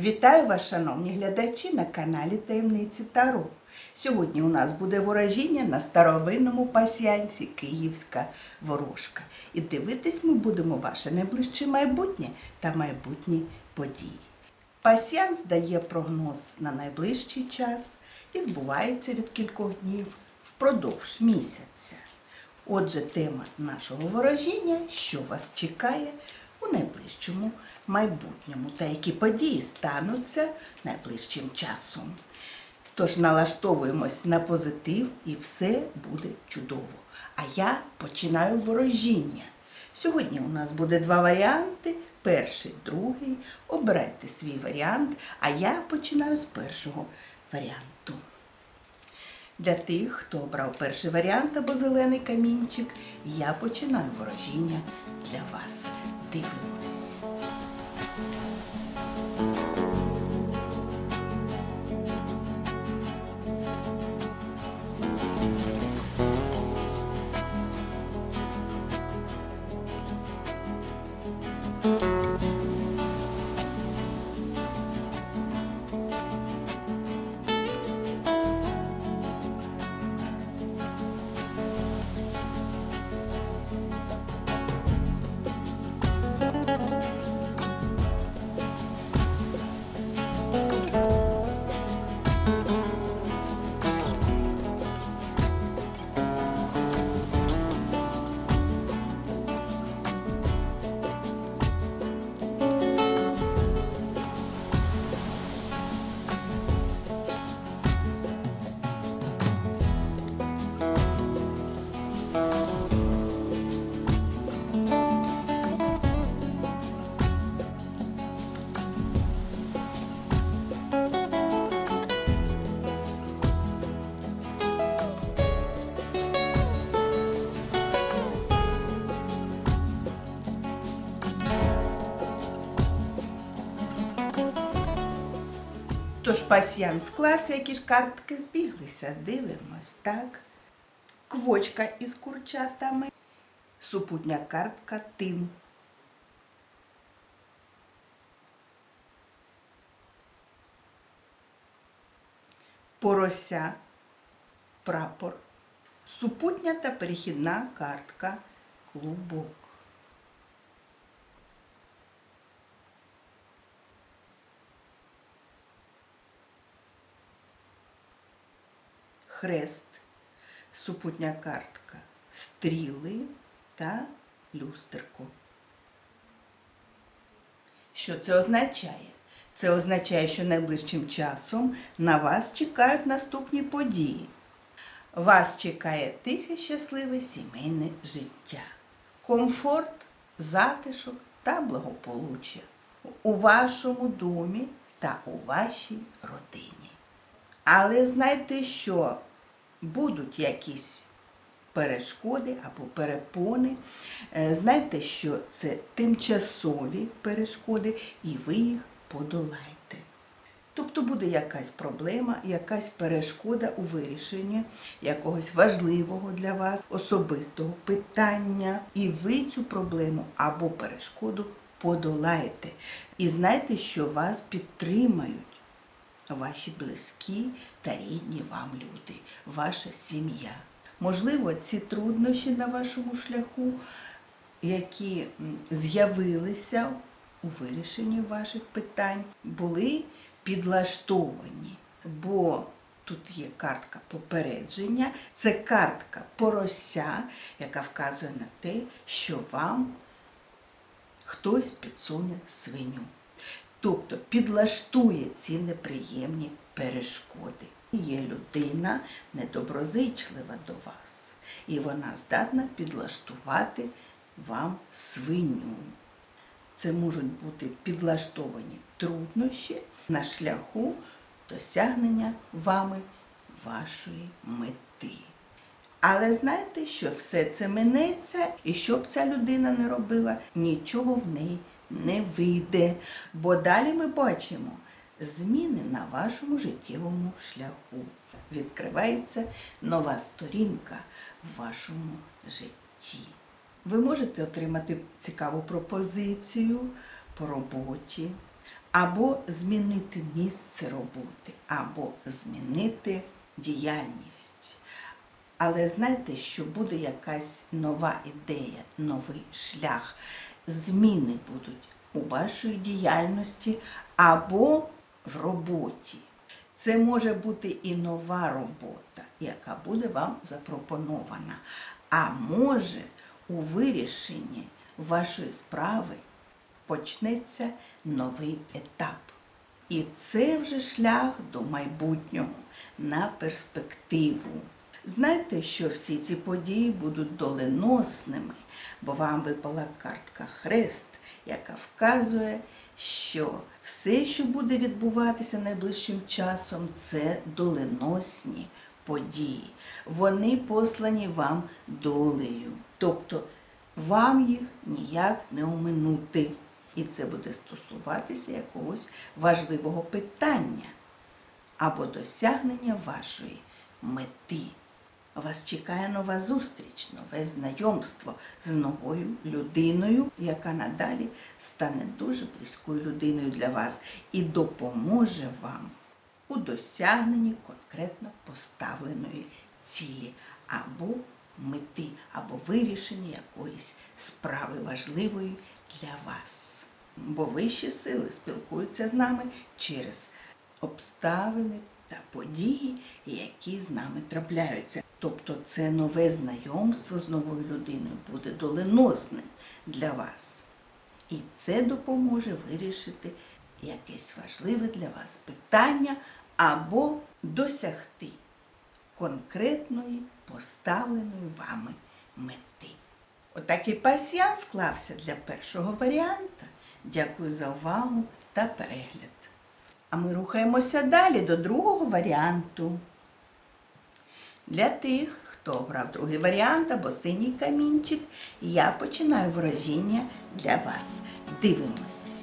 Вітаю вас, шановні глядачі, на каналі Таємниці Таро. Сьогодні у нас буде ворожіння на старовинному пасіянці Київська ворожка. І дивитись ми будемо ваше найближче майбутнє та майбутні події. Пасіянс дає прогноз на найближчий час і збувається від кількох днів впродовж місяця. Отже, тема нашого ворожіння, що вас чекає у найближчому майбутньому та які події стануться найближчим часом. Тож налаштовуємось на позитив і все буде чудово. А я починаю ворожіння. Сьогодні у нас буде два варіанти. Перший, другий. Обирайте свій варіант, а я починаю з першого варіанту. Для тих, хто обрав перший варіант або зелений камінчик, я починаю ворожіння для вас. Дивимось. Тож пасьян склався, які ж картки збіглися. Дивимось, так? Квочка із курчатами, супутня картка тин. Порося, прапор, супутня та перехідна картка клубок. Хрест, супутня картка, стріли та люстерко. Що це означає? Це означає, що найближчим часом на вас чекають наступні події. Вас чекає тихе, щасливе сімейне життя, комфорт, затишок та благополуччя у вашому домі та у вашій родині. Але знайте, що будуть якісь перешкоди або перепони. Е, Знайте, що це тимчасові перешкоди, і ви їх подолаєте. Тобто буде якась проблема, якась перешкода у вирішенні якогось важливого для вас особистого питання, і ви цю проблему або перешкоду подолаєте. І знайте, що вас підтримають ваші близькі та рідні вам люди, ваша сім'я. Можливо, ці труднощі на вашому шляху, які з'явилися у вирішенні ваших питань, були підлаштовані, бо тут є картка попередження, це картка порося, яка вказує на те, що вам хтось підсуне свиню. Тобто підлаштує ці неприємні перешкоди. Є людина недоброзичлива до вас, і вона здатна підлаштувати вам свиню. Це можуть бути підлаштовані труднощі на шляху досягнення вами вашої мети. Але знайте, що все це минеться, і що б ця людина не робила, нічого в неї не вийде. Бо далі ми бачимо зміни на вашому життєвому шляху. Відкривається нова сторінка в вашому житті. Ви можете отримати цікаву пропозицію по роботі або змінити місце роботи, або змінити діяльність. Але знайте, що буде якась нова ідея, новий шлях. Зміни будуть у вашій діяльності або в роботі. Це може бути і нова робота, яка буде вам запропонована. А може у вирішенні вашої справи почнеться новий етап. І це вже шлях до майбутнього на перспективу. Знайте, що всі ці події будуть доленосними, бо вам випала картка Хрест, яка вказує, що все, що буде відбуватися найближчим часом, це доленосні події. Вони послані вам долею. Тобто вам їх ніяк не оминути. І це буде стосуватися якогось важливого питання або досягнення вашої мети. Вас чекає нова зустріч, нове знайомство з новою людиною, яка надалі стане дуже близькою людиною для вас і допоможе вам у досягненні конкретно поставленої цілі або мети, або вирішенні якоїсь справи важливої для вас. Бо вищі сили спілкуються з нами через обставини та події, які з нами трапляються. Тобто це нове знайомство з новою людиною буде доленосним для вас. І це допоможе вирішити якесь важливе для вас питання або досягти конкретної поставленої вами мети. Отакий пасіян склався для першого варіанта. Дякую за увагу та перегляд. А ми рухаємося далі до другого варіанту. Для тих, хто обрав другий варіант або синій камінчик, я починаю ворожіння для вас. Дивимось.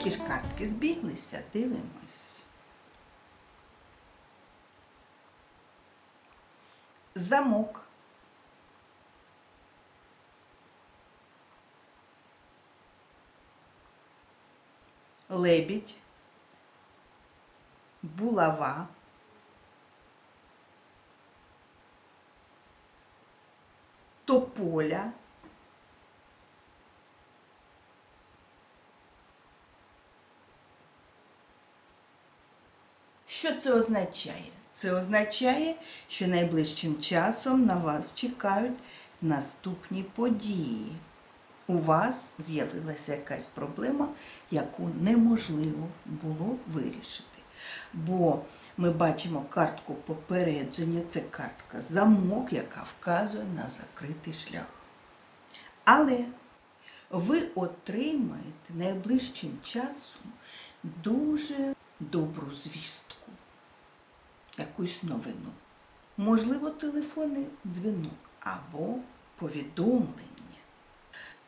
Які ж картки збіглися, дивимось. Замок. Лебідь. Булава. Тополя. Що це означає? Це означає, що найближчим часом на вас чекають наступні події. У вас з'явилася якась проблема, яку неможливо було вирішити. Бо ми бачимо картку попередження, це картка замок, яка вказує на закритий шлях. Але ви отримаєте найближчим часом дуже добру звістку, якусь новину. Можливо, телефонний дзвінок або повідомлення.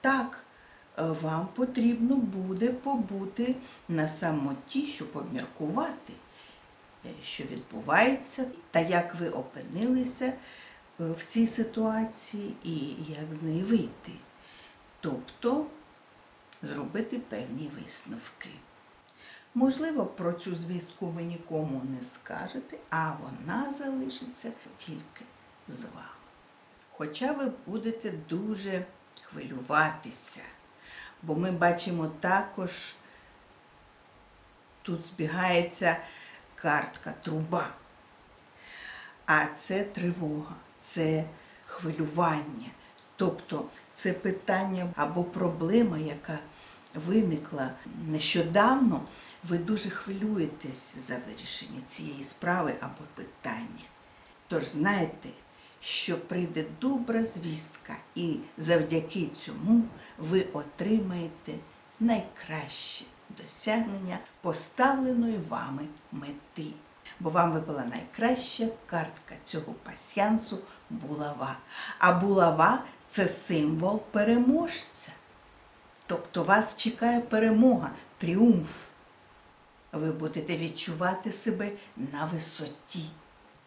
Так, е, вам потрібно буде побути на самоті, щоб обміркувати, е, що відбувається, та як ви опинилися е, в цій ситуації і як з неї вийти. Тобто зробити певні висновки. Можливо, про цю звістку ви нікому не скажете, а вона залишиться тільки з вами. Хоча ви будете дуже хвилюватися, бо ми бачимо також тут збігається картка труба. А це тривога, це хвилювання. Тобто це питання або проблема, яка виникла нещодавно. Ви дуже хвилюєтесь за вирішення цієї справи або питання. Тож знайте, що прийде добра звістка, і завдяки цьому ви отримаєте найкраще досягнення поставленої вами мети. Бо вам випала найкраща картка цього пасьянсу булава. А булава це символ переможця. Тобто вас чекає перемога, тріумф. Ви будете відчувати себе на висоті.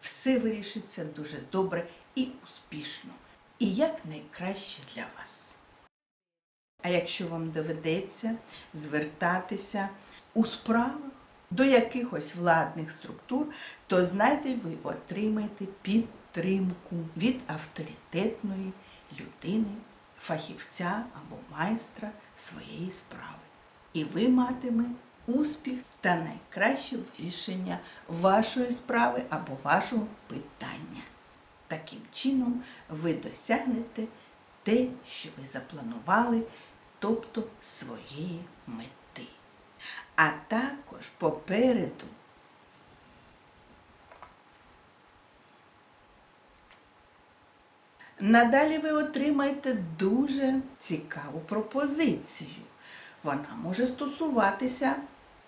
Все вирішиться дуже добре і успішно. І як найкраще для вас. А якщо вам доведеться звертатися у справах до якихось владних структур, то знайте, ви отримаєте підтримку від авторитетної людини, фахівця або майстра своєї справи. І ви матиме успіх та найкраще вирішення вашої справи або вашого питання. Таким чином ви досягнете те, що ви запланували, тобто своєї мети. А також попереду Надалі ви отримаєте дуже цікаву пропозицію. Вона може стосуватися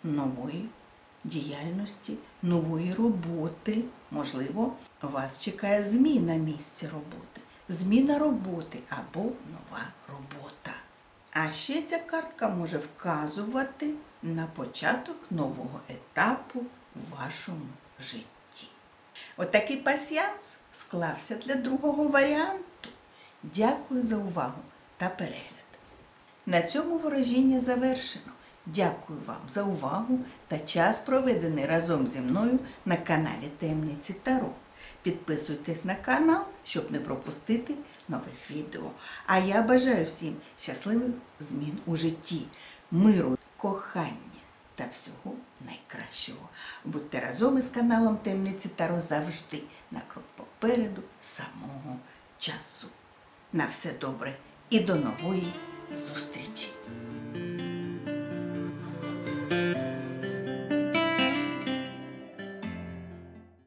нової діяльності, нової роботи. Можливо, вас чекає зміна місця роботи, зміна роботи або нова робота. А ще ця картка може вказувати на початок нового етапу в вашому житті. Отакий пасіянс склався для другого варіанту. Дякую за увагу та перегляд. На цьому ворожіння завершено. Дякую вам за увагу та час, проведений разом зі мною на каналі Темниці Таро. Підписуйтесь на канал, щоб не пропустити нових відео. А я бажаю всім щасливих змін у житті, миру, кохання та всього найкращого. Будьте разом із каналом Темниці Таро завжди на крок попереду самого часу. На все добре і до нової зустрічі!